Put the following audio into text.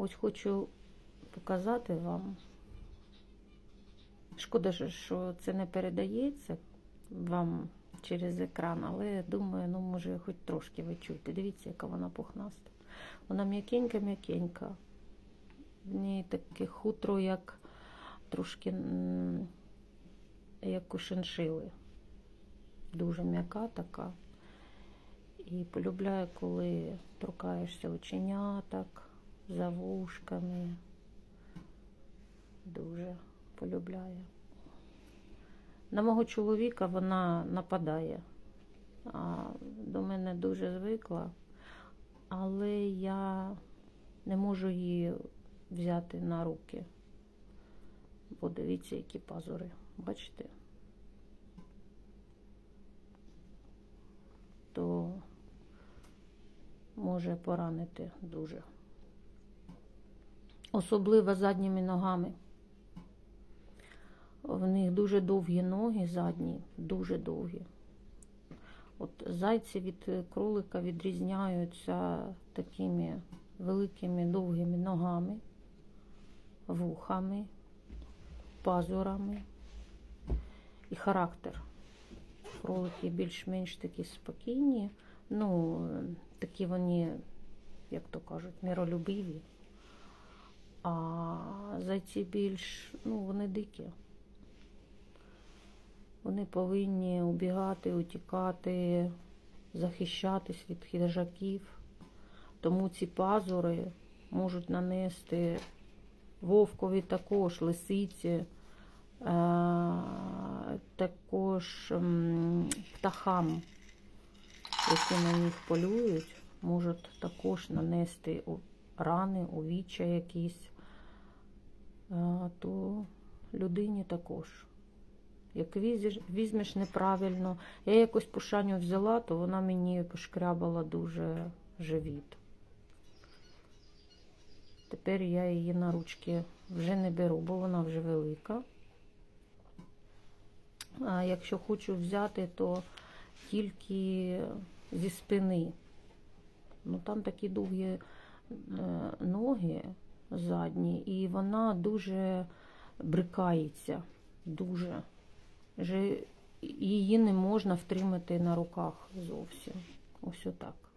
Ось хочу показати вам. Шкода, що це не передається вам через екран, але я думаю, ну може хоч трошки ви чуєте. Дивіться, яка вона пухнаста. Вона м'якенька-м'якенька. В ній таке хутро, як трошки як у шиншили. Дуже м'яка така. І полюбляю, коли торкаєшся оченяток, за вушками. Дуже полюбляю. На мого чоловіка вона нападає. А до мене дуже звикла, але я не можу її взяти на руки. Бо дивіться, які пазури. Бачите? То може поранити дуже. Особливо задніми ногами. В них дуже довгі ноги задні, дуже довгі. От зайці від кролика відрізняються такими великими довгими ногами, вухами, пазурами і характер. Кролики більш-менш такі спокійні, ну, такі вони, як то кажуть, миролюбиві. Зайці більш, ну, вони дикі. Вони повинні убігати, утікати, захищатись від хижаків. Тому ці пазури можуть нанести вовкові також, лисиці, е, також м, птахам, які на них полюють, можуть також нанести рани, увіччя якісь, То людині також. Як візьмеш неправильно, я якось пушаню взяла, то вона мені пошкрябала дуже живіт. Тепер я її на ручки вже не беру, бо вона вже велика. А якщо хочу взяти, то тільки зі спини. Ну там такі довгі е, ноги задні, і вона дуже брикається. Дуже. Її не можна втримати на руках зовсім. Ось отак.